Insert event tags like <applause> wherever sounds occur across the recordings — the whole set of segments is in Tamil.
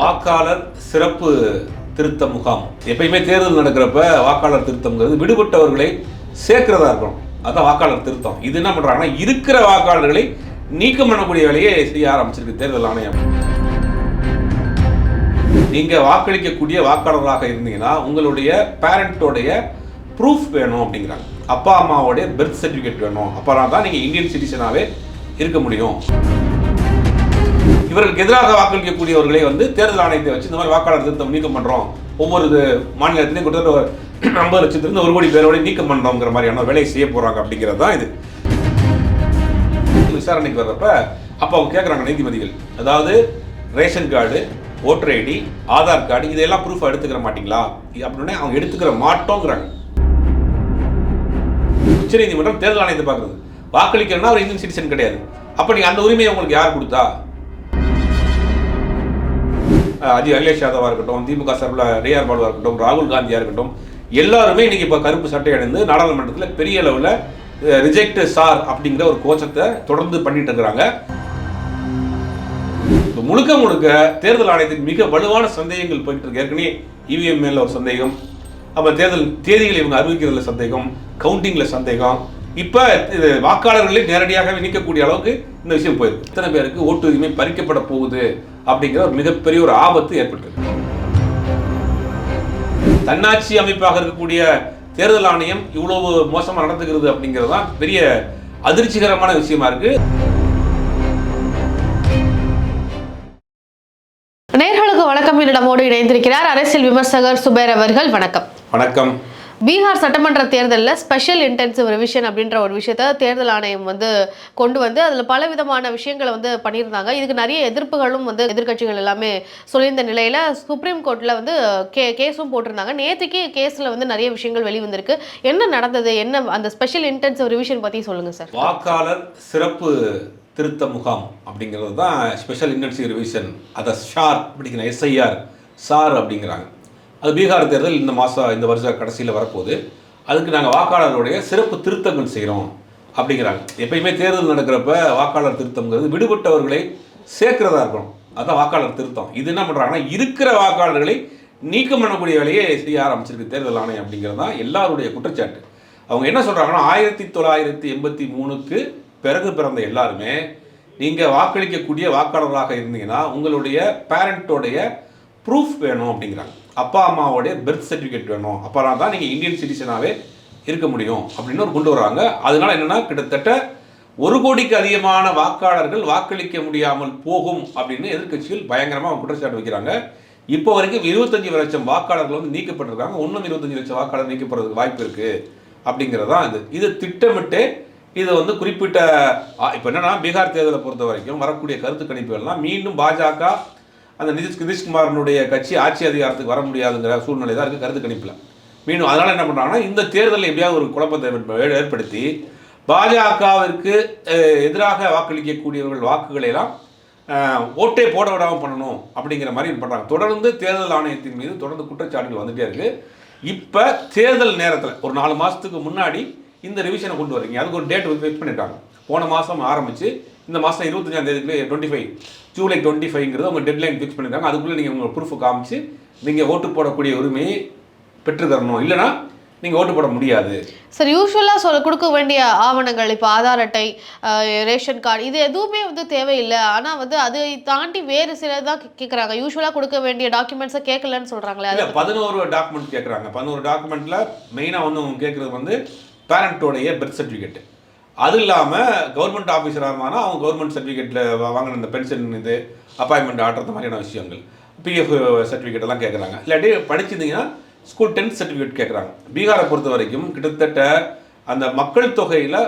வாக்காளர் சிறப்பு திருத்த முகாம். எப்பயுமே தேர்தல் நடக்கிறப்ப வாக்காளர் திருத்தம்ங்கிறது விடுபட்டவர்களை சேர்க்கிறதா இருக்கணும். அதான் வாக்காளர் திருத்தம். இது என்ன பண்ணுறாங்கன்னா இருக்கிற வாக்காளர்களை நீக்கம் பண்ணக்கூடிய வேலையை செய்ய ஆரம்பிச்சிருக்கு தேர்தல் ஆணையம். நீங்கள் வாக்களிக்கக்கூடிய வாக்காளராக இருந்தீங்கன்னா உங்களுடைய பேரண்ட்டோடைய ப்ரூஃப் வேணும் அப்படிங்கிறாங்க. அப்பா அம்மாவோடைய பெர்த் சர்டிஃபிகேட் வேணும். அப்போனா தான் நீங்கள் இந்தியன் சிட்டிசனாகவே இருக்க முடியும். இவர்களுக்கு எதிராக வாக்களிக்கக்கூடியவர்களை வந்து தேர்தல் ஆணையத்தை வச்சு இந்த மாதிரி வாக்காளர் திருத்தம் நீக்கம் பண்றோம். ஒவ்வொரு இது மாநிலத்திலையும் கிட்டத்தட்ட ஒரு <clears throat> ஐம்பது லட்சத்திலிருந்து ஒரு கோடி பேரோட நீக்கம் பண்றோங்கிற மாதிரியான வேலையை செய்ய போறாங்க அப்படிங்கிறது தான் இது. விசாரணைக்கு வர்றப்ப அப்போ அவங்க கேட்குறாங்க நீதிபதிகள். அதாவது ration card voter ID Aadhaar card இதெல்லாம் ப்ரூஃப் எடுத்துக்கிற மாட்டிங்களா? அப்படின்னே அவங்க எடுத்துக்கிற மாட்டோங்கிறாங்க. உச்சநீதிமன்றம் தேர்தல் ஆணையத்தை பார்க்குறது வாக்களிக்கிறேன்னா ஒரு இந்தியன் சிட்டிசன் கிடையாது. அப்போ நீங்கள் அந்த உரிமையை உங்களுக்கு யார் கொடுத்தா? அஹ் அகிலேஷ் யாதவாக இருக்கட்டும் திமுக சார்பில் ரியார் பாலுவா இருக்கட்டும் ராகுல் காந்தியாக இருக்கட்டும் எல்லாருமே இன்றைக்கி இப்போ கருப்பு சட்டை அணிந்து நாடாளுமன்றத்தில் பெரிய அளவில் ரிஜெக்ட் சார் அப்படிங்கிற ஒரு கோஷத்தை தொடர்ந்து பண்ணிட்டு இருக்கிறாங்க. முழுக்க முழுக்க தேர்தல் ஆணையத்துக்கு மிக வலுவான சந்தேகங்கள் போயிட்டு இருக்கு. ஏற்கனவே இவிஎம் மேல ஒரு சந்தேகம் அப்போ தேர்தல் தேதிகளை இவங்க அறிவிக்கிறதுல சந்தேகம் கவுண்டிங்கில் சந்தேகம் இப்ப இது வாக்காளர்களை நேரடியாக நீக்கக்கூடிய அளவுக்கு இந்த விஷயம் போயிருக்கு. இத்தனை பேருக்கு ஓட்டு உரிமை பறிக்கப்பட போகுது அப்படிங்கிற ஒரு மிகப்பெரிய ஒரு ஆபத்து ஏற்பட்டிருக்கு. தன்னாட்சி அமைப்பாக இருக்கக்கூடிய தேர்தல் ஆணையம் இவ்வளவு மோசமா நடந்துக்கிறது அப்படிங்கிறது தான் பெரிய அதிர்ச்சிகரமான விஷயமா இருக்கு. நேர்களுக்கு வணக்கம். என்னிடமோடு இணைந்திருக்கிறார் அரசியல் விமர்சகர் சுபேர் அவர்கள். வணக்கம். வணக்கம். பீகார் சட்டமன்ற தேர்தலில் ஸ்பெஷல் இன்டென்சிவ் ரிவிஷன் அப்படின்ற ஒரு விஷயத்த தேர்தல் ஆணையம் வந்து கொண்டு வந்து அதில் பல விதமான விஷயங்களை வந்து பண்ணியிருந்தாங்க. இதுக்கு நிறைய எதிர்ப்புகளும் வந்து எதிர்க்கட்சிகள் எல்லாமே சொல்லியிருந்த நிலையில் சுப்ரீம் கோர்ட்டில் வந்து கே கேஸும் போட்டிருந்தாங்க. நேற்றுக்கு கேஸில் வந்து நிறைய விஷயங்கள் வெளிவந்திருக்கு. என்ன நடந்தது? என்ன அந்த ஸ்பெஷல் இன்டென்சிவ் ரிவிஷன் பற்றி சொல்லுங்கள் சார். வாக்காளர் சிறப்பு திருத்த முகாம் அப்படிங்கிறது தான் ஸ்பெஷல் இன்டென்சிவ் ரிவிஷன் அதை ஷார் அப்படிங்கிற எஸ்ஐஆர் சார் அப்படிங்கிறாங்க. அது பீகார் தேர்தல் இந்த மாதம் இந்த வருஷம் கடைசியில் வரப்போகுது. அதுக்கு நாங்கள் வாக்காளருடைய சிறப்பு திருத்தங்கள் செய்கிறோம் அப்படிங்கிறாங்க. எப்பயுமே தேர்தல் நடக்கிறப்ப வாக்காளர் திருத்தம்ங்கிறது விடுபட்டவர்களை சேர்க்கிறதா இருக்கணும். அதான் வாக்காளர் திருத்தம். இது என்ன பண்ணுறாங்கன்னா இருக்கிற வாக்காளர்களை நீக்கம் பண்ணக்கூடிய வேலையை செய்ய ஆரம்பிச்சிருக்கு தேர்தல் ஆணையம் அப்படிங்கிறது தான் எல்லாருடைய குற்றச்சாட்டு. அவங்க என்ன சொல்கிறாங்கன்னா ஆயிரத்தி தொள்ளாயிரத்தி எண்பத்தி மூணுக்கு பிறகு பிறந்த எல்லாருமே நீங்கள் வாக்களிக்கக்கூடிய வாக்காளர்களாக இருந்தீங்கன்னா உங்களுடைய பேரண்ட்டோடைய ப்ரூஃப் வேணும் அப்படிங்கிறாங்க. அப்பா அம்மாவோடைய பெர்த் சர்டிஃபிகேட் வேணும். அப்போனா தான் நீங்கள் இந்தியன் சிட்டிசனாகவே இருக்க முடியும் அப்படின்னு ஒரு கொண்டு வராங்க அதனால என்னென்னா கிட்டத்தட்ட ஒரு கோடிக்கு அதிகமான வாக்காளர்கள் வாக்களிக்க முடியாமல் போகும் அப்படின்னு எதிர்க்கட்சிகள் பயங்கரமாக குற்றச்சாட்டு வைக்கிறாங்க. இப்போ வரைக்கும் இருபத்தஞ்சு லட்சம் வாக்காளர்கள் வந்து நீக்கப்பட்டிருக்காங்க. இன்னும் இருபத்தஞ்சு லட்சம் வாக்காளர் நீக்கப்படுறதுக்கு வாய்ப்பு இருக்குது அப்படிங்கிறது தான் இது. இது திட்டமிட்டு இது வந்து குறிப்பிட்ட இப்போ என்னன்னா பீகார் தேர்தலை பொறுத்த வரைக்கும் வரக்கூடிய கருத்து கணிப்புகள்லாம் மீண்டும் பாஜக அந்த நிதிஷ் நிதிஷ்குமாரனுடைய கட்சி ஆட்சி அதிகாரத்துக்கு வர முடியாதுங்கிற சூழ்நிலை தான் இருக்குது கருத்து கணிப்பில். மீண்டும் அதனால் என்ன பண்ணுறாங்கன்னா இந்த தேர்தலில் எப்படியாவது ஒரு குழப்பத்தை ஏற்படுத்தி பாஜகவிற்கு எதிராக வாக்களிக்கக்கூடியவர்கள் வாக்குகளை எல்லாம் ஓட்டே போட விடாமல் பண்ணணும் அப்படிங்கிற மாதிரி பண்ணுறாங்க தொடர்ந்து தேர்தல் ஆணையத்தின் மீது தொடர்ந்து குற்றச்சாட்டுகள் வந்துட்டே இருக்குது இப்போ தேர்தல் நேரத்தில் ஒரு நாலு மாதத்துக்கு முன்னாடி இந்த ரிவிஷனை கொண்டு வரீங்க. அதுக்கு ஒரு டேட் ஃபிக்ஸ் பண்ணிட்டாங்க. போன மாதம் ஆரம்பித்து இந்த மாதம் இருபத்தஞ்சாம் தேதிக்குள்ளே டுவெண்ட்டி ஃபைவ் ஜூலை டுவெண்ட்டி ஃபைவ்ங்கிறது உங்கள் டெட்லைன் ஃபிக்ஸ் பண்ணியிருக்காங்க. அதுக்குள்ளே நீங்கள் உங்கள் ப்ரூஃப் காமிச்சு நீங்கள் ஓட்டு போடக்கூடிய உரிமையை பெற்றுத்தரணும். இல்லைன்னா நீங்கள் ஓட்டு போட முடியாது. சார் யூஸ்வலாக சொல்ல கொடுக்க வேண்டிய ஆவணங்கள் இப்போ ஆதார் அட்டை ரேஷன் கார்டு இது எதுவுமே வந்து தேவையில்லை. ஆனால் வந்து அதை தாண்டி வேறு சில தான் கேட்குறாங்க யூஸ்வலாக கொடுக்க வேண்டிய டாக்குமெண்ட்ஸை கேட்கலன்னு சொல்கிறாங்களே இல்லை பதினோரு டாக்குமெண்ட் கேட்குறாங்க. பதினோரு டாக்குமெண்ட்டில் மெயினாக வந்து அவங்க கேட்குறது வந்து பேரண்ட்டோடைய பெர்த் சர்டிஃபிகேட் அது இல்லாமல் கவர்மெண்ட் ஆஃபீஸராக இருந்தாங்கன்னா அவங்க கவர்மெண்ட் சர்டிஃபிகேட்டில் வாங்கின இந்த பென்ஷன் இது அப்பாயின்மெண்ட் ஆர்டர் மாதிரியான விஷயங்கள். பிஎஃப் சர்டிஃபிகேட் எல்லாம் கேட்குறாங்க இல்லாட்டி படிச்சிருந்தீங்கன்னா ஸ்கூல் டென்த் சர்டிஃபிகேட் கேட்குறாங்க பீகாரை பொறுத்த வரைக்கும் கிட்டத்தட்ட அந்த மக்கள் தொகையில்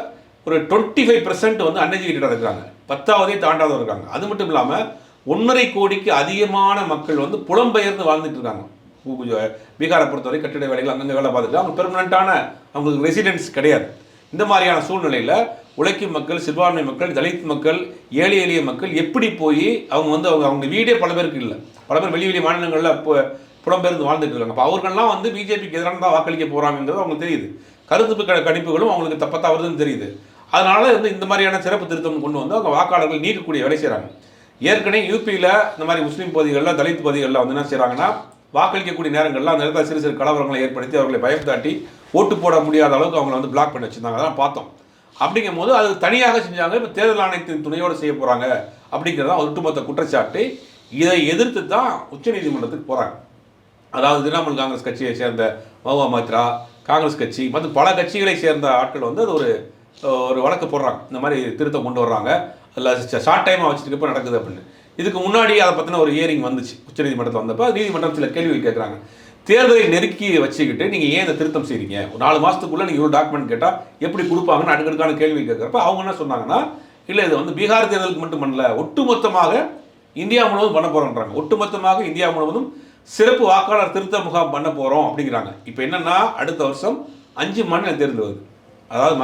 ஒரு டுவெண்ட்டி ஃபைவ் வந்து அன்எஜுகேட்டடாக இருக்கிறாங்க. பத்தாவதே தாண்டாதவங்க இருக்காங்க. அது மட்டும் இல்லாமல் ஒன்றரை கோடிக்கு அதிகமான மக்கள் வந்து புலம்பெயர்ந்து வாழ்ந்துட்டு இருக்காங்க. பீகாரை பொறுத்தவரை கட்டிட வேலைகள் அங்கங்கே வேலை பார்த்துட்டு அவங்க பெர்மனண்ட்டான அவங்களுக்கு ரெசிடென்ஸ் கிடையாது. இந்த மாதிரியான சூழ்நிலையில் உழைக்கும் மக்கள் சிறுபான்மை மக்கள் தலித் மக்கள் ஏழை எளிய மக்கள் எப்படி போய் அவங்க வந்து அவங்க அவங்க வீடே பல பேருக்கு இல்லை. பல பேர் வெளி வெளி மாநிலங்களில் இப்போ புலம்பெயர்ந்து வாழ்ந்துட்டு இருக்காங்க அப்போ அவர்கள்லாம் வந்து பிஜேபிக்கு எதிரான தான் வாக்களிக்க போகிறாங்கிறது அவங்களுக்கு தெரியுது. கருத்து கணிப்புகளும் அவங்களுக்கு தப்பத்தா வருதுன்னு தெரியுது. அதனால வந்து இந்த மாதிரியான சிறப்பு திருத்தம் கொண்டு வந்து அவங்க வாக்காளர்கள் நீக்கக்கூடிய வேலை செய்கிறாங்க ஏற்கனவே யூபியில் இந்த மாதிரி முஸ்லீம் பகுதிகளில் தலித் பகுதிகளில் வந்து என்ன செய்கிறாங்கன்னா வாக்களிக்கக்கூடிய நேரங்களில் அந்த இடத்துல சிறு சிறு கலவரங்களை ஏற்படுத்தி அவர்களை பயந்தாட்டி ஓட்டு போட முடியாத அளவுக்கு அவங்களை வந்து பிளாக் பண்ணி வச்சிருந்தாங்க. அதெல்லாம் பார்த்தோம். அப்படிங்கும் போது அது தனியாக செஞ்சாங்க. இப்போ தேர்தல் ஆணையத்தின் துணையோடு செய்ய போகிறாங்க அப்படிங்கிறதான் ஒட்டுமொத்த குற்றச்சாட்டு. இதை எதிர்த்து தான் உச்சநீதிமன்றத்துக்கு போகிறாங்க அதாவது திரிணாமுல் காங்கிரஸ் கட்சியை சேர்ந்த மஹுவா மாத்ரா காங்கிரஸ் கட்சி மற்றும் பல கட்சிகளை சேர்ந்த ஆட்கள் வந்து அது ஒரு ஒரு வழக்கு போடுறாங்க. இந்த மாதிரி திருத்தம் கொண்டு வர்றாங்க. அதில் ஷார்ட் டைமாக வச்சுருக்கப்போ நடக்குது அப்படின்னு. இதுக்கு முன்னாடி அதை பற்றின ஒரு ஹியரிங் வந்துச்சு. உச்சநீதிமன்றத்தில் வந்தப்போ நீதிமன்றம் சில கேள்விகள் கேட்குறாங்க தேர்தலை நெருக்கி வச்சுக்கிட்டு நீங்கள் ஏன் இந்த திருத்தம் செய்றீங்க? ஒரு நாலு மாதத்துக்குள்ளே நீங்கள் இவ்வளோ டாக்குமெண்ட் கேட்டால் எப்படி கொடுப்பாங்கன்னு அடுக்கடுக்கான கேள்வி கேட்குறப்ப அவங்க என்ன சொன்னாங்கன்னா இல்லை இது வந்து பீகார் தேர்தலுக்கு மட்டும் பண்ணல ஒட்டுமொத்தமாக இந்தியா முழுவதும் பண்ண போகிறோன்றாங்க ஒட்டுமொத்தமாக இந்தியா முழுவதும் சிறப்பு வாக்காளர் திருத்த முகாம் பண்ண போகிறோம் அப்படிங்கிறாங்க. இப்போ என்னன்னா அடுத்த வருஷம் அஞ்சு மாநிலம் தேர்ந்து வருது. அதாவது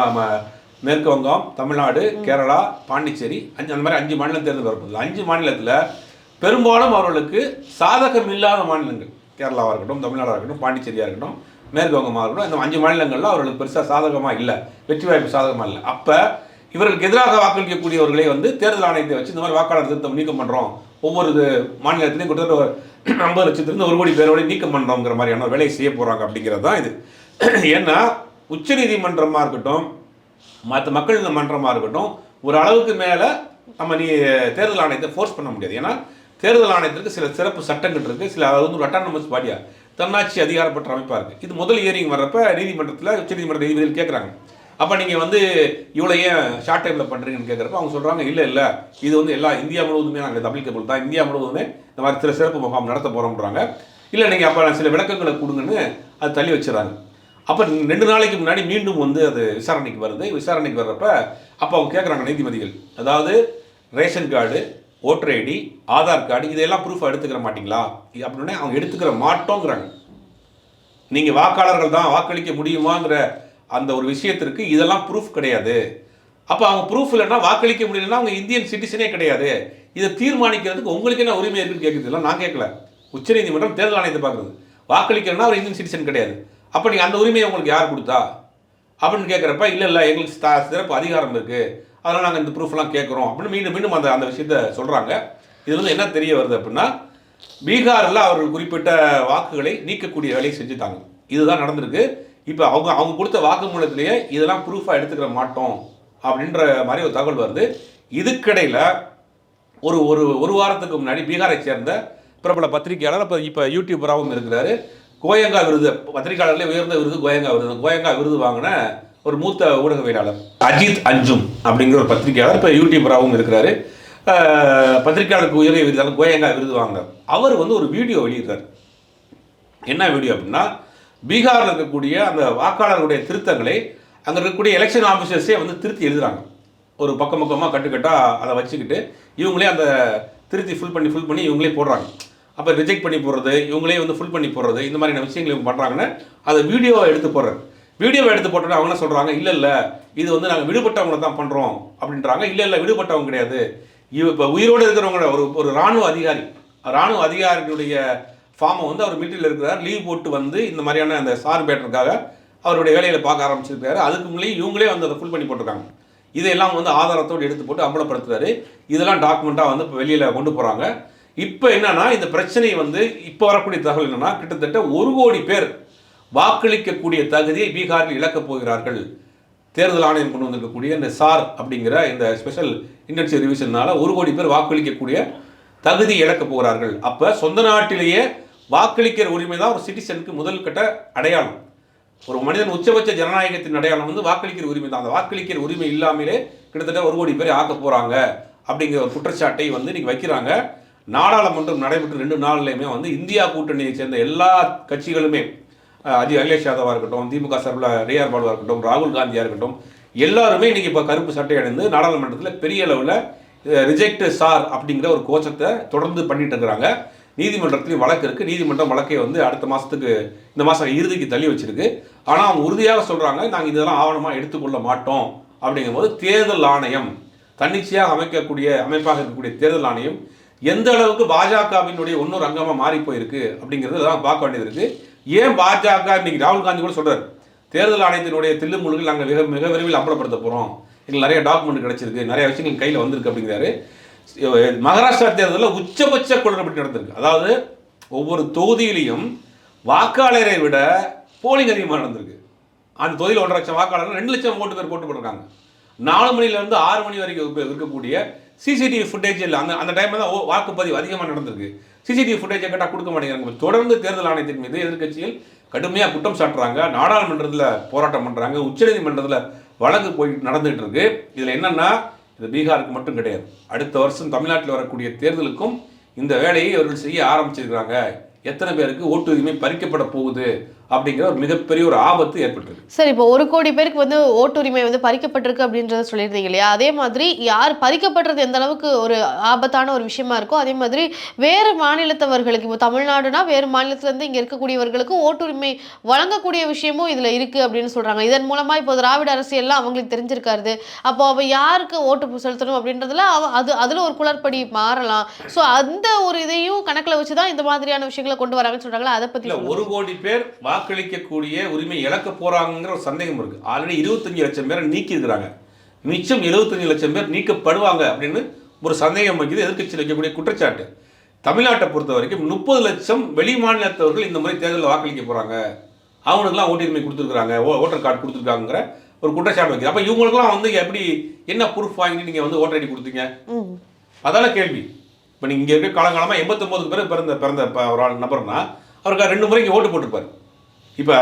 மேற்கு வங்கம் தமிழ்நாடு கேரளா பாண்டிச்சேரி அஞ்சு அந்த மாதிரி அஞ்சு மாநிலம் தேர்ந்து வரப்போகுது. அஞ்சு மாநிலத்தில் பெரும்பாலும் அவர்களுக்கு சாதகம் இல்லாத மாநிலங்கள். கேரளாவாக இருக்கட்டும் தமிழ்நாடாக இருக்கட்டும் பாண்டிச்சேரியாக இருக்கட்டும் மேற்கு வங்கமாக இருக்கட்டும் இந்த அஞ்சு மாநிலங்களில் அவர்களுக்கு பெருசாக சாதகமாக இல்லை. வெற்றி வாய்ப்பு சாதகமாக இல்லை. அப்போ இவர்களுக்கு எதிராக வாக்களிக்கக்கூடியவர்களை வந்து தேர்தல் ஆணையத்தை வச்சு இந்த மாதிரி வாக்காளர் திருத்தம் நீக்கம் பண்ணுறோம் ஒவ்வொரு இது மாநிலத்திலையும் கிட்டத்தட்ட ஒரு <clears throat> ஐம்பது லட்சத்திலிருந்து ஒரு கோடி பேரோட நீக்கம் பண்ணுறோங்கிற மாதிரியான வேலையை செய்ய போகிறாங்க அப்படிங்கிறது தான் இது. <clears throat> ஏன்னா உச்சநீதிமன்றமாக இருக்கட்டும் மற்ற மக்கள் மன்றமாக இருக்கட்டும் ஒரு அளவுக்கு மேலே நம்ம நீ தேர்தல் ஆணையத்தை ஃபோர்ஸ் பண்ண முடியாது. ஏன்னா தேர்தல் ஆணையத்திற்கு சில சிறப்பு சட்டங்கள் இருக்குது சில அது வந்து ஒரு அட்டானமஸ் பாடியா தன்னாட்சி அதிகாரப்பட்ட அமைப்பாக இருக்குது இது முதல் இயரிங் வர்றப்ப நீதிமன்றத்தில் உச்சநீதிமன்ற நீதிபதிகள் கேட்குறாங்க அப்போ நீங்கள் வந்து இவ்வளோ ஏன் ஷார்ட் டைமில் பண்ணுறீங்கன்னு கேட்குறப்ப அவங்க சொல்கிறாங்க இல்லை இல்லை. இது வந்து எல்லா இந்தியா முழுவதுமே நாங்கள் அப்ளிகபிள் தான். இந்தியா முழுவதுமே இந்த மாதிரி சில சிறப்பு முகாம் நடத்த போகிறோம்ன்றாங்க இல்லை நீங்கள் அப்போ சில விளக்கங்களை கொடுங்கன்னு அது தள்ளி வச்சுறாங்க அப்போ ரெண்டு நாளைக்கு முன்னாடி மீண்டும் வந்து அது விசாரணைக்கு வருது. விசாரணைக்கு வர்றப்ப அப்போ அவங்க கேட்குறாங்க நீதிபதிகள். அதாவது ration card voter ID Aadhaar card இதெல்லாம் ப்ரூஃப் எடுத்துக்கிற மாட்டிங்களா? அப்படின்னே அவங்க எடுத்துக்கிற மாட்டோங்கிறாங்க. நீங்கள் வாக்காளர்கள் தான் வாக்களிக்க முடியுமாங்கிற அந்த ஒரு விஷயத்திற்கு இதெல்லாம் ப்ரூஃப் கிடையாது. அப்போ அவங்க ப்ரூஃப் இல்லைன்னா வாக்களிக்க முடியலன்னா அவங்க இந்தியன் சிட்டிசனே கிடையாது. இதை தீர்மானிக்கிறதுக்கு உங்களுக்கு என்ன உரிமை இருக்குன்னு கேட்குறது இல்லை? நான் கேட்கல உச்சநீதிமன்றம் தேர்தல் ஆணையத்தை பார்க்குறது வாக்களிக்கணும்னா அவர் இந்தியன் சிட்டிசன் கிடையாது. அப்போ நீங்கள் அந்த உரிமையை உங்களுக்கு யார் கொடுத்தா? அப்படின்னு கேட்குறப்ப இல்லை இல்லை எங்களுக்கு சிறப்பு அதிகாரம் இருக்குது அதனால் நாங்கள் இந்த ப்ரூஃப்லாம் கேட்குறோம் அப்படின்னு மீண்டும் மீண்டும் அந்த அந்த விஷயத்த சொல்கிறாங்க இது வந்து என்ன தெரிய வருது அப்படின்னா பீகாரில் அவர்கள் குறிப்பிட்ட வாக்குகளை நீக்கக்கூடிய வேலையை செஞ்சுட்டாங்க. இதுதான் நடந்திருக்கு. இப்போ அவங்க அவங்க கொடுத்த வாக்குமூலத்திலேயே இதெல்லாம் ப்ரூஃபாக எடுத்துக்கிற மாட்டோம் அப்படின்ற மாதிரி ஒரு தகவல் வருது. இதுக்கிடையில் ஒரு ஒரு ஒரு வாரத்துக்கு முன்னாடி பீகாரை சேர்ந்த பிரபல பத்திரிகையாளர் இப்போ இப்போ யூடியூபராகவும் இருக்கிறாரு. கோயங்கா விருது பத்திரிகையாளர்களே உயர்ந்த விருது கோயங்கா விருது. கோயங்கா விருது வாங்கின ஒரு மூத்த ஊடகவியலாளர் அஜித் அஞ்சும் அப்படிங்கிற ஒரு பத்திரிகையாளர் இப்போ யூடியூபராகவும் இருக்கிறாரு. பத்திரிகையாளருக்கு உயரிய விருதாளர் கோயங்கா விருது வாங்கினார் அவர் வந்து ஒரு வீடியோ வெளியிடுறார். என்ன வீடியோ அப்படின்னா பீகாரில் இருக்கக்கூடிய அந்த வாக்காளர்களுடைய திருத்தங்களை அங்கே இருக்கக்கூடிய எலெக்ஷன் ஆஃபீஸர்ஸே வந்து திருத்தி எழுதுறாங்க. ஒரு பக்கம் பக்கமாக கட்டுக்கட்டாக அதை வச்சுக்கிட்டு இவங்களே அந்த திருத்தி ஃபுல் பண்ணி ஃபுல் பண்ணி இவங்களே போடுறாங்க. அப்போ ரிஜெக்ட் பண்ணி போடுறது இவங்களே வந்து ஃபுல் பண்ணி போடுறது இந்த மாதிரியான விஷயங்கள் இவங்க பண்ணுறாங்கன்னு அதை வீடியோவை எடுத்து போடுறாரு. வீடியோ எடுத்து போட்டோன்னே அவங்க என்ன சொல்கிறாங்க இல்லை இல்லை இது வந்து நாங்கள் விடுபட்டவங்கள தான் பண்ணுறோம் அப்படின்றாங்க. இல்லை இல்லை விடுபட்டவங்க கிடையாது. இவ இப்போ உயிரோடு இருக்கிறவங்க ஒரு ஒரு இராணுவ அதிகாரி இராணுவ அதிகாரியுடைய ஃபார்மை வந்து அவர் மிலிட்டரியில் இருக்கிறார். லீவ் போட்டு வந்து இந்த மாதிரியான அந்த சார் பேட்டருக்காக அவருடைய வேலையில் பார்க்க ஆரம்பிச்சிருக்காரு. அதுக்கு முன்னாடி இவங்களே வந்து அதை ஃபுல் பண்ணி போட்டிருக்காங்க. இதையெல்லாம் வந்து ஆதாரத்தோடு எடுத்து போட்டு அம்பலப்படுத்துறாரு. இதெல்லாம் டாக்குமெண்ட்டாக வந்து இப்போ வெளியில் கொண்டு போகிறாங்க இப்போ என்னன்னா இந்த பிரச்சனை வந்து இப்போ வரக்கூடிய தகவல் என்னன்னா கிட்டத்தட்ட ஒரு கோடி பேர் வாக்களிக்கக்கூடிய தகுதியை பீகாரில் இழக்கப் போகிறார்கள். தேர்தல் ஆணையம் கொண்டு வந்திருக்கக்கூடிய இந்த சார் அப்படிங்கிற இந்த ஸ்பெஷல் இண்டென்சிவ் ரிவிஷனால ஒரு கோடி பேர் வாக்களிக்கக்கூடிய தகுதி இழக்கப் போகிறார்கள். அப்போ சொந்த நாட்டிலேயே வாக்களிக்கிற உரிமை தான் ஒரு சிட்டிசனுக்கு முதல் கட்ட அடையாளம். ஒரு மனிதன் உச்சபட்ச ஜனநாயகத்தின் அடையாளம் வந்து வாக்களிக்கிற உரிமை தான். அந்த வாக்களிக்கிற உரிமை இல்லாமலே கிட்டத்தட்ட ஒரு கோடி பேர் ஆக்க போகிறாங்க அப்படிங்கிற ஒரு குற்றச்சாட்டை வந்து இன்னைக்கு வைக்கிறாங்க. நாடாளுமன்றம் நடைபெற்ற ரெண்டு நாள்லையுமே வந்து இந்தியா கூட்டணியை சேர்ந்த எல்லா கட்சிகளுமே அஜி அகிலேஷ் யாதவாக இருக்கட்டும் திமுக சார்பில் ரேஆர் பாடுவாக இருக்கட்டும் ராகுல் காந்தியாக இருக்கட்டும் எல்லாருமே இன்றைக்கி இப்போ கருப்பு சட்டை அடைந்து நாடாளுமன்றத்தில் பெரிய அளவில் ரிஜெக்ட் சார் அப்படிங்கிற ஒரு கோஷத்தை தொடர்ந்து பண்ணிட்டு இருக்கிறாங்க. நீதிமன்றத்திலையும் வழக்கு இருக்குது நீதிமன்றம் வழக்கை வந்து அடுத்த மாதத்துக்கு இந்த மாதம் இறுதிக்கு தள்ளி வச்சிருக்கு. ஆனால் அவங்க உறுதியாக சொல்கிறாங்க நாங்கள் இதெல்லாம் ஆவணமாக எடுத்துக்கொள்ள மாட்டோம். அப்படிங்கும்போது தேர்தல் ஆணையம் தன்னிச்சையாக அமைக்கக்கூடிய அமைப்பாக இருக்கக்கூடிய தேர்தல் ஆணையம் எந்த அளவுக்கு பாஜகவினுடைய இன்னொரு அங்கமாக மாறி போயிருக்கு அப்படிங்கிறது தான் பார்க்க வேண்டியது இருக்குது ஏன் பாஜக இன்னைக்கு ராகுல் காந்தி கூட சொல்றாரு? தேர்தல் ஆணையத்தினுடைய தில்லுமுழுகள் நாங்கள் மிக மிக விரைவில் அம்பலப்படுத்த போகிறோம் எங்களுக்கு நிறைய டாக்குமெண்ட் கிடைச்சிருக்கு. நிறைய விஷயங்கள் கையில் வந்திருக்கு அப்படிங்கிறாரு. மகாராஷ்டிரா தேர்தலில் உச்சபட்ச குளறுபடி நடந்திருக்கு. அதாவது ஒவ்வொரு தொகுதியிலையும் வாக்காளரை விட போலிங் அதிகமாக நடந்திருக்கு. அந்த தொகுதியில் ஒன்றரை லட்சம் வாக்காளர்கள் ரெண்டு லட்சம் ஓட்டு பேர் போட்டு போட்டிருக்காங்க. நாலு மணிலேருந்து ஆறு மணி வரைக்கும் இருக்கக்கூடிய சிசிடிவி ஃபுட்டேஜ் இல்லை. அந்த அந்த டைமில் தான் வாக்குப்பதிவு அதிகமாக நடந்திருக்கு. சிசிடிவி ஃபுட்டேஜை கேட்டால் கொடுக்க மாட்டேங்கிறாங்க. தொடர்ந்து தேர்தல் ஆணையத்தின் மீது எதிர்க்கட்சிகள் கடுமையாக குற்றம் சாட்டுறாங்க. நாடாளுமன்றத்தில் போராட்டம் பண்ணுறாங்க உச்சநீதிமன்றத்தில் வழக்கு போய் நடந்துகிட்டு இருக்கு. இதில் என்னென்னா இது பீகாருக்கு மட்டும் கிடையாது. அடுத்த வருஷம் தமிழ்நாட்டில் வரக்கூடிய தேர்தலுக்கும் இந்த வேலையை அவர்கள் செய்ய ஆரம்பிச்சிருக்கிறாங்க. எத்தனை பேருக்கு ஓட்டுரிமை பறிக்கப்பட போகுது? அப்படிங்கிற ஒரு மிகப்பெரிய ஒரு ஆபத்து ஏற்பட்டிருக்கு. சார் இப்போ ஒரு கோடி பேருக்கு வந்து ஓட்டுரிமை வந்து பறிக்கப்பட்டிருக்கு அப்படின்றத சொல்லியிருந்தீங்க இல்லையா? அதே மாதிரி யார் பறிக்கப்படுறது எந்த அளவுக்கு ஒரு ஆபத்தான ஒரு விஷயமா இருக்கோ அதே மாதிரி வேறு மாநிலத்தவர்களுக்கு இப்போ தமிழ்நாடுனா வேறு மாநிலத்திலேருந்து இங்கே இருக்கக்கூடியவர்களுக்கு ஓட்டுரிமை வழங்கக்கூடிய விஷயமும் இதில் இருக்குது அப்படின்னு சொல்கிறாங்க இதன் மூலமாக இப்போ திராவிட அரசியல்லாம் அவங்களுக்கு தெரிஞ்சிருக்காரு அப்போ அவ யாருக்கு ஓட்டு செலுத்தணும் அப்படின்றதுல அவ அது அதில் ஒரு குளறுபடி மாறலாம். ஸோ அந்த ஒரு இதையும் கணக்கில் வச்சு தான் இந்த மாதிரியான விஷயங்களை கொண்டு வராங்கன்னு சொல்கிறாங்களா அதை பற்றி ஒரு கோடி பேர் வாக்களிக்கக்கூடிய உரிமை இழக்க போறாங்கிற ஒரு சந்தேகம் இருக்கு. ஆல்ரெடி இருபத்தஞ்சு லட்சம் பேரை நீக்கி இருக்கிறாங்க மிச்சம் 75 லட்சம் பேர் நீக்கப்படுவாங்க அப்படின்னு ஒரு சந்தேகம் வைக்குது எதிர்க்கட்சியில் வைக்கக்கூடிய குற்றச்சாட்டு. தமிழ்நாட்டை பொறுத்த வரைக்கும் முப்பது லட்சம் வெளி மாநிலத்தவர்கள் இந்த மாதிரி தேர்தலில் வாக்களிக்க போறாங்க. அவங்களுக்குலாம் ஓட்டுரிமை கொடுத்துருக்காங்க ஓட்டர் கார்டு கொடுத்துருக்காங்கிற ஒரு குற்றச்சாட்டு வைக்குது. அப்போ இவங்களுக்குலாம் வந்து எப்படி என்ன ப்ரூஃப் வாங்கி நீங்கள் வந்து ஓட்டர் ஐடி கொடுத்தீங்க? ம். அதான கேள்வி. இப்போ நீங்கள் இங்கே இருக்க காலங்காலமாக எண்பத்தொம்போது பேர் பிறந்த பிறந்த ஒரு ஆள் நபர்னா அவருக்கு ரெண்டு முறைக்கு ஓட்டு போட்டிருப்பார். இப்போ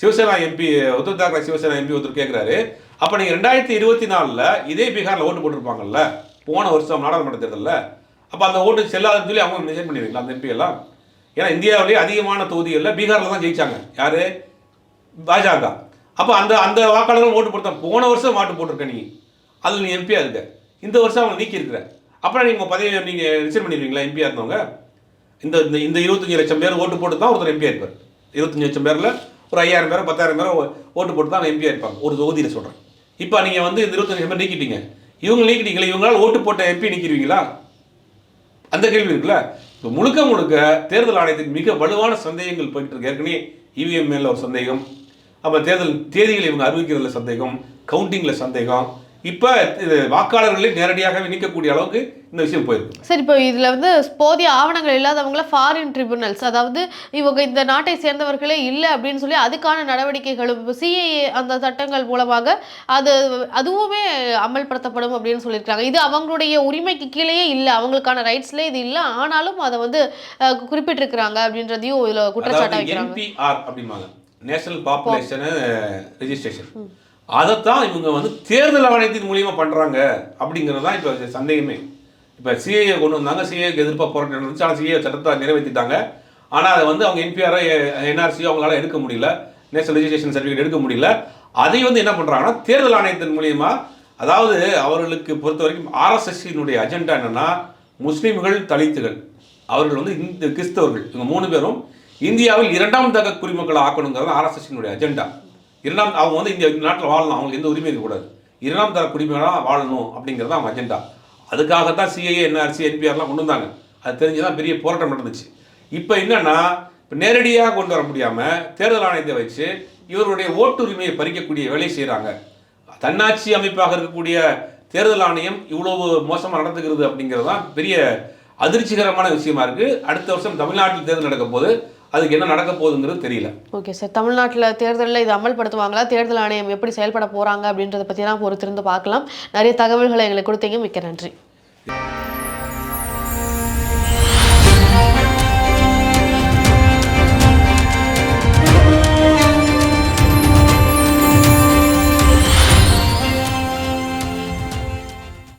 சிவசேனா எம்பி உத்தவ் தாக்கரே சிவசேனா எம்பி ஒருத்தர் கேட்குறாரு அப்போ நீங்கள் ரெண்டாயிரத்தி இருபத்தி நாலில் இதே பீகாரில் ஓட்டு போட்டிருப்பாங்கல்ல போன வருஷம் நாடாளுமன்ற தேர்தலில் அப்போ அந்த ஓட்டு செல்லாதுன்னு சொல்லி அவங்க மெசேஜ் பண்ணிடுவீங்களா அந்த எம்பி எல்லாம்? ஏன்னா இந்தியாவிலேயே அதிகமான தொகுதிகளில் பீகாரில் தான் ஜெயிச்சாங்க. யார்? பாஜக. அப்போ அந்த அந்த வாக்காளர்கள் ஓட்டு போட்டு போன வருஷம் ஓட்டு போட்டிருக்க நீ. அதில் நீ எம்பியாக இருக்க. இந்த வருஷம் அவங்க நீக்கி இருக்கிற அப்புறம் நீங்கள் பதவி நீங்கள் ரிசைன் பண்ணிடுவீங்களா எம்பியாக இருந்தவங்க? இந்த இந்த இந்த இருபத்தஞ்சி லட்சம் பேர் ஓட்டு போட்டு தான் ஒருத்தர் எம்பியாக இருப்பார். இருபத்தஞ்சி லட்சம் பேரில் ஒரு ஐயாயிரம் பேர் பத்தாயிரம் பேரோ ஓட்டு போட்டு தான் எம்பி இருப்பாங்க. ஒரு தொகுதியில் சொல்கிறேன் இப்போ நீங்கள் வந்து இந்த இருபத்தஞ்சி பேர் நீக்கிட்டீங்க. இவங்க நீக்கிட்டீங்களே இவங்களால் ஓட்டு போட்ட எம்பி நீக்கிடுவீங்களா? அந்த கேள்வி இருக்குல்ல? இப்போ முழுக்க முழுக்க தேர்தல் ஆணையத்துக்கு மிக வலுவான சந்தேகங்கள் போயிட்டு இருக்கு. ஏற்கனவே இவிஎம் மேல ஒரு சந்தேகம். அப்போ தேர்தல் தேதிகளை இவங்க அறிவிக்கிறதுல சந்தேகம் கவுண்டிங்கில் சந்தேகம் இப்போ வாக்காளர்களை நேரடியாகவே நீக்கக்கூடிய அளவுக்கு இந்த விஷயம் போயிருக்கு. சரி இப்போ இதில் வந்து போதிய ஆவணங்கள் இல்லாதவங்கள ஃபாரின் ட்ரிபியூனல்ஸ் அதாவது இவங்க இந்த நாட்டை சேர்ந்தவர்களே இல்லை அப்படின்னு சொல்லி அதுக்கான நடவடிக்கைகளும் சிஏஏ அந்த சட்டங்கள் மூலமாக அது அதுவுமே அமல்படுத்தப்படும் அப்படின்னு சொல்லியிருக்காங்க. இது அவங்களுடைய உரிமைக்கு கீழேயே இல்லை அவங்களுக்கான ரைட்ஸ்ல இது இல்லை ஆனாலும் அதை வந்து குறிப்பிட்டிருக்கிறாங்க அப்படின்றதையும் இதில் குற்றச்சாட்டை அதாவது வைக்கிறாங்க நேஷனல் பாப்புலேஷன் ரெஜிஸ்ட்ரேஷன் அதைத்தான் இவங்க வந்து தேர்தல் ஆணையத்தின் மூலியமாக பண்ணுறாங்க அப்படிங்கிறது தான் இப்போ சந்தேகமே. இப்போ சிஏஏ கொண்டு வந்தாங்க. சிஏக்கு எதிர்ப்பாக போராட்டம் நடந்துச்சு. ஆனால் சிஏ சட்டத்தை நிறைவேற்றிட்டாங்க ஆனால் அதை வந்து அவங்க என்பிஆரை என்ஆர்சியோ அவங்களால எடுக்க முடியல. நேஷனல் ரெஜிஸ்ட்ரேஷன் சர்டிஃபிகேட் எடுக்க முடியல. அதை வந்து என்ன பண்ணுறாங்கன்னா தேர்தல் ஆணையத்தின் மூலியமாக அதாவது அவர்களுக்கு பொறுத்த வரைக்கும் ஆர்எஸ்எஸ்சியினுடைய அஜெண்டா என்னென்னா முஸ்லீம்கள் தலித்துகள். அவர்கள் வந்து இந்த கிறிஸ்தவர்கள். இவங்க மூணு பேரும் இந்தியாவில் இரண்டாம் தக குடிமக்களை ஆக்கணுங்கிறது ஆர்எஸ்எஸ்னுடைய அஜெண்டா இரண்டாம் அவங்க வந்து இந்த நாட்டில் வாழணும் அவங்களுக்கு எந்த உரிமையும் இருக்கக்கூடாது. இரண்டாம் தர குடிமகளாக வாழணும் அப்படிங்கிறது அவங்க அஜெண்டா. அதுக்காகத்தான் சிஏஏ என்ஆர்சி என்பிஆர்லாம் கொண்டு வந்தாங்க. அது தெரிஞ்சு தான் பெரிய போராட்டம் நடந்துச்சு. இப்போ என்னென்னா இப்போ நேரடியாக கொண்டு வர முடியாமல் தேர்தல் ஆணையத்தை வச்சு இவருடைய ஓட்டுரிமையை பறிக்கக்கூடிய வேலையை செய்கிறாங்க தன்னாட்சி அமைப்பாக இருக்கக்கூடிய தேர்தல் ஆணையம் இவ்வளவு மோசமாக நடந்துக்கிறது அப்படிங்கிறது தான் பெரிய அதிர்ச்சிகரமான விஷயமா இருக்குது அடுத்த வருஷம் தமிழ்நாட்டில் தேர்தல் நடக்க போது அதுக்கு என்ன நடக்க போகுதுங்கிறது தெரியல. ஓகே சார் தமிழ்நாட்டில் தேர்தலில் இது அமல்படுத்துவாங்களா? தேர்தல் ஆணையம் எப்படி செயல்பட போகிறாங்க அப்படின்றத பற்றிலாம் பொறுத்திருந்து பார்க்கலாம். நிறைய தகவல்களை எங்களுக்கு கொடுத்தீங்க. மிக்க நன்றி.